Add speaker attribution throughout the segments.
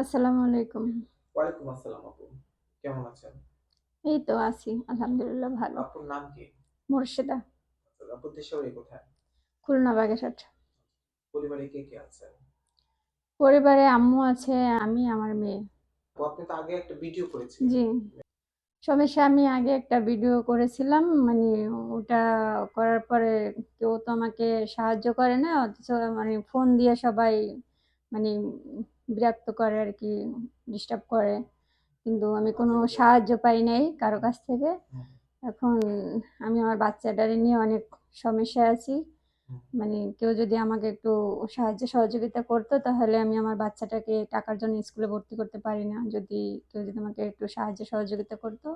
Speaker 1: আসসালামু আলাইকুম।
Speaker 2: ওয়ালাইকুম আসসালাম আপু। কেমন আছেন?
Speaker 1: এই তো আছি আলহামদুলিল্লাহ ভালো।
Speaker 2: আপুর নাম কি?
Speaker 1: মুর্শিদা।
Speaker 2: আপুর দেশের বাড়ি কোথায়?
Speaker 1: খুলনা বাগেরহাট।
Speaker 2: পরিবারে কে কে আছে
Speaker 1: পরিবারে আম্মু আছে আমি আমার মেয়ে।
Speaker 2: আপনি তো আগে একটা ভিডিও করেছেন
Speaker 1: জি। সমস্যা আমি আগে একটা ভিডিও করেছিলাম মানে ওটা করার পরে কেউ তো আমাকে সাহায্য করে না অথচ মানে ফোন দিয়ে সবাই মানে বিরক্ত করে আর কি ডিস্টার্ব করে। কিন্তু আমি কোনো সাহায্য পাই নাই কারও কাছ থেকে। এখন আমি আমার বাচ্চাটারে নিয়ে অনেক সমস্যায় আছি। মানে কেউ যদি আমাকে একটু সাহায্য সহযোগিতা করতো তাহলে আমি আমার বাচ্চাটাকে টাকার জন্য স্কুলে ভর্তি করতে পারি না। যদি কেউ যদি আমাকে একটু সাহায্য সহযোগিতা করতো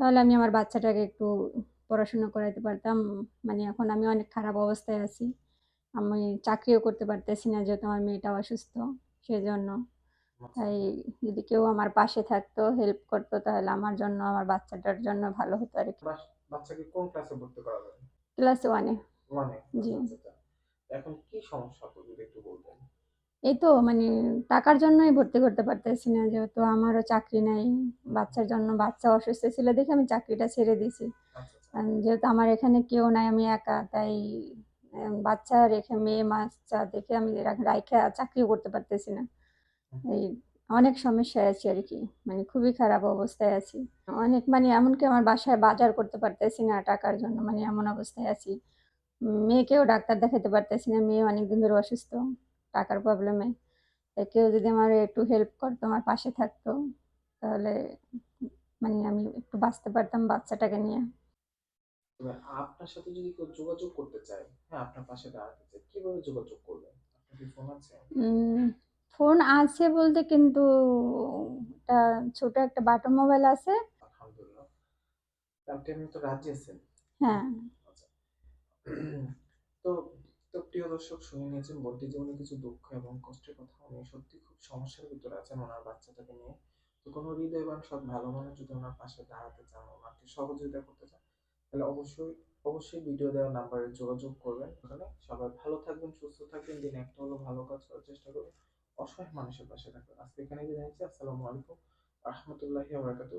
Speaker 1: তাহলে আমি আমার বাচ্চাটাকে একটু পড়াশোনা করাইতে পারতাম। মানে এখন আমি অনেক খারাপ অবস্থায় আছি। আমি চাকরিও করতে পারতেছি না যেহেতু আমার মেয়েটা অসুস্থ সেজন্য। তাই যদি কেউ আমার পাশে থাকতো হেল্প করতো তাহলে আমার জন্য আমার বাচ্চাটার জন্য ভালো হতো আর কি
Speaker 2: বাচ্চাকে কোন ক্লাসে ভর্তি করাবেন
Speaker 1: ক্লাস ওয়ানে জি।
Speaker 2: আচ্ছা, আচ্ছা। এখন কি সমস্যা যদি একটু বলতেন
Speaker 1: এই তো মানে টাকার জন্যই ভর্তি করতে পারতেছি না যেহেতু আমারও চাকরি নাই বাচ্চার জন্য বাচ্চা অসুস্থ ছিল দেখে আমি চাকরিটা ছেড়ে দিয়েছি।
Speaker 2: আচ্ছা আচ্ছা।
Speaker 1: যেহেতু আমার এখানে কেউ নাই আমি একা তাই বাচ্চা রেখে মেয়ে বাচ্চা দেখে আমি রাইখা চাকরিও করতে পারতেছি না। এই অনেক সমস্যায় আছি আর কি মানে খুবই খারাপ অবস্থায় আছি। অনেক মানে এমনকি আমার বাসায় বাজার করতে পারতেছি না টাকার জন্য মানে এমন অবস্থায় আছি। মেয়েকেও ডাক্তার দেখাতে পারতেছি না মেয়ে অনেকদিন ধরে অসুস্থ টাকার প্রবলেমে তাই কেউ যদি আমার একটু হেল্প করতো আমার পাশে থাকতো তাহলে মানে আমি একটু বাঁচতে পারতাম বাচ্চাটাকে নিয়ে।
Speaker 2: তবে আপনার সাথে যদি কেউ যোগাযোগ করতে চায় হ্যাঁ আপনার পাশে দাঁড়াতে চায় কীভাবে যোগাযোগ করবেন? আপনার কি ফোন আছে?
Speaker 1: ফোন আছে বলতে কিন্তু ছোট একটা বাটন মোবাইল আছে।
Speaker 2: আলহামদুলিল্লাহ। আপনি আপনি তো রাজি আছেন?
Speaker 1: হ্যাঁ।
Speaker 2: আচ্ছা। তো তো প্রিয় দর্শক শুনে নিয়েছেন বন্টি জীবনে কিছু দুঃখ এবং কষ্টের কথা উনি সত্যি খুব সমস্যার ভিতরে আছেন ওনার বাচ্চাটাকে নিয়ে। তো কোনো হৃদয়বান সব ভালো মানুষ যদি ওনার পাশে দাঁড়াতে চান ওনাকে সহযোগিতা করতে চান তাহলে অবশ্যই অবশ্যই ভিডিও দেওয়ার নাম্বারে যোগাযোগ করবেন। ওখানে সবাই ভালো থাকবেন, সুস্থ থাকবেন। দিন একটা হলো ভালো কাজ করার চেষ্টা করবেন। অসহায় মানুষের পাশে থাকবেন। আজকে এখানে বিদায় নিচ্ছি। আসসালামু আলাইকুম। রহমতুল্লাহি ওয়া বারাকাতুহু।